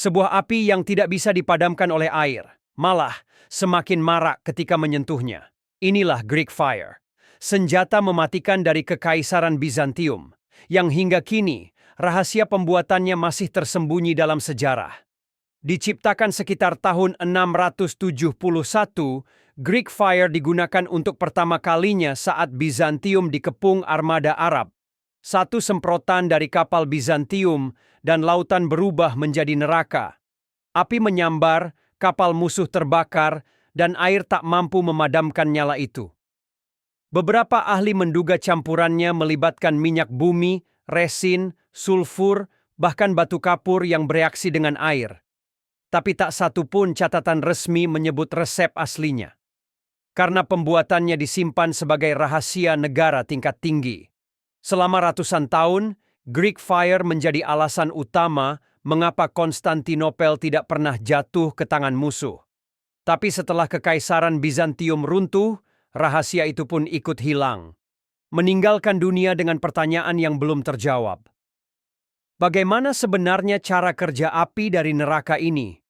Sebuah api yang tidak bisa dipadamkan oleh air, malah semakin marak ketika menyentuhnya. Inilah Greek Fire, senjata mematikan dari Kekaisaran Bizantium, yang hingga kini rahasia pembuatannya masih tersembunyi dalam sejarah. Diciptakan sekitar tahun 671, Greek Fire digunakan untuk pertama kalinya saat Bizantium dikepung armada Arab. Satu semprotan dari kapal Bizantium dan lautan berubah menjadi neraka. Api menyambar, kapal musuh terbakar, dan air tak mampu memadamkan nyala itu. Beberapa ahli menduga campurannya melibatkan minyak bumi, resin, sulfur, bahkan batu kapur yang bereaksi dengan air. Tapi tak satu pun catatan resmi menyebut resep aslinya karena pembuatannya disimpan sebagai rahasia negara tingkat tinggi. Selama ratusan tahun, Greek Fire menjadi alasan utama mengapa Konstantinopel tidak pernah jatuh ke tangan musuh. Tapi setelah kekaisaran Bizantium runtuh, rahasia itu pun ikut hilang. Meninggalkan dunia dengan pertanyaan yang belum terjawab. Bagaimana sebenarnya cara kerja api dari neraka ini?